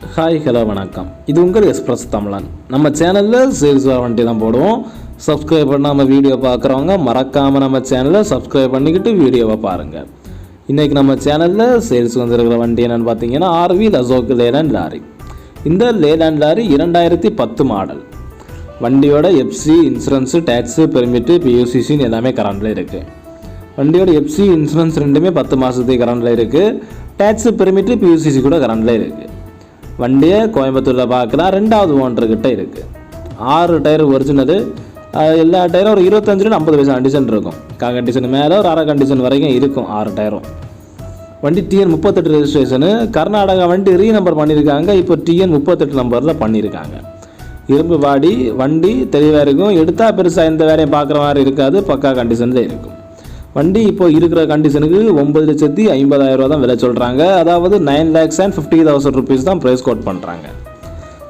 Hi hello வணக்கம். இது உங்கள் எக்ஸ்பிரஸ் தமிழன். நம்ம சேனலில் சேல்ஸ் வண்டி தான் போடுவோம். சப்ஸ்கிரைப் பண்ணாமல் வீடியோ பார்க்குறவங்க மறக்காமல் நம்ம சேனலை சப்ஸ்கிரைப் பண்ணிக்கிட்டு வீடியோவை பாருங்கள் இன்றைக்கி நம்ம சேனலில் சேல்ஸ் வந்திருக்கிற வண்டி என்னென்னு பார்த்தீங்கன்னா ஆர்வி அசோக் லேலண்ட் லாரி இந்த லேலண்ட் லாரி இரண்டாயிரத்தி பத்து மாடல் வண்டியோட எஃப்சி இன்சூரன்ஸு டேக்ஸு பெர்மிட்டு பியூசிசின்னு எல்லாமே கரண்டில் இருக்குது வண்டியோட எஃப்சி இன்சூரன்ஸ் ரெண்டுமே பத்து மாதத்துக்கு கரண்டில் இருக்குது டேக்ஸு பெர்மிட்டு பியூசிசி கூட கரண்டில் இருக்குது வண்டியை கோயம்புத்தூரில் பார்க்கலாம் ரெண்டாவது ஓனர்கிட்ட இருக்குது ஆறு டயர் ஒரிஜினல் எல்லா டயரும் ஒரு இருபத்தஞ்சில் ஐம்பது வயசு கண்டிஷன் இருக்கும். கா கண்டிஷன் மேலே ஒரு அரை கண்டிஷன் வரைக்கும் இருக்கும் ஆறு டயரும் வண்டி டிஎன் முப்பத்தெட்டு ரெஜிஸ்ட்ரேஷனு கர்நாடகா வண்டி ரீ நம்பர் பண்ணியிருக்காங்க இப்போ டிஎன் முப்பத்தெட்டு நம்பரில் பண்ணியிருக்காங்க இரும்பு பாடி வண்டி தெளிவாக இருக்கும். எடுத்தால் பெருசாக எந்த வேலையும் பார்க்குற மாதிரி இருக்காது. பக்கா கண்டிஷன்லேயே இருக்கும். வண்டி இப்போ இருக்கிற கண்டிஷனுக்கு ஒன்பது லட்சத்தி ஐம்பதாயிரம் ரூபா தான் விலை சொல்கிறாங்க அதாவது nine lakhs and fifty thousand rupees தான் ப்ரைஸ் கோட் பண்ணுறாங்க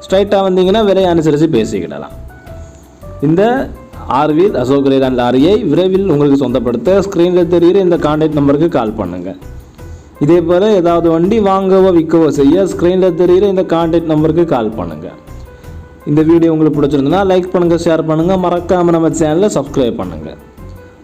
ஸ்ட்ரைட்டாக வந்தீங்கன்னா விலையை அனுசரித்து பேசிக்கிடலாம். இந்த ஆர்வீல் அசோக் லேலாண்ட் லாரியை விரைவில் உங்களுக்கு சொந்தப்படுத்த ஸ்க்ரீனில் தெரிகிற இந்த கான்டாக்ட் நம்பருக்கு கால் பண்ணுங்கள் இதே போல் ஏதாவது வண்டி வாங்கவோ விற்கவோ செய்ய ஸ்க்ரீனில் தெரிகிற இந்த கான்டாக்ட் நம்பருக்கு கால் பண்ணுங்கள் இந்த வீடியோ உங்களுக்கு பிடிச்சிருந்ததுன்னா லைக் பண்ணுங்கள் ஷேர் பண்ணுங்கள் மறக்காமல் நம்ம சேனலை சப்ஸ்கிரைப் பண்ணுங்கள்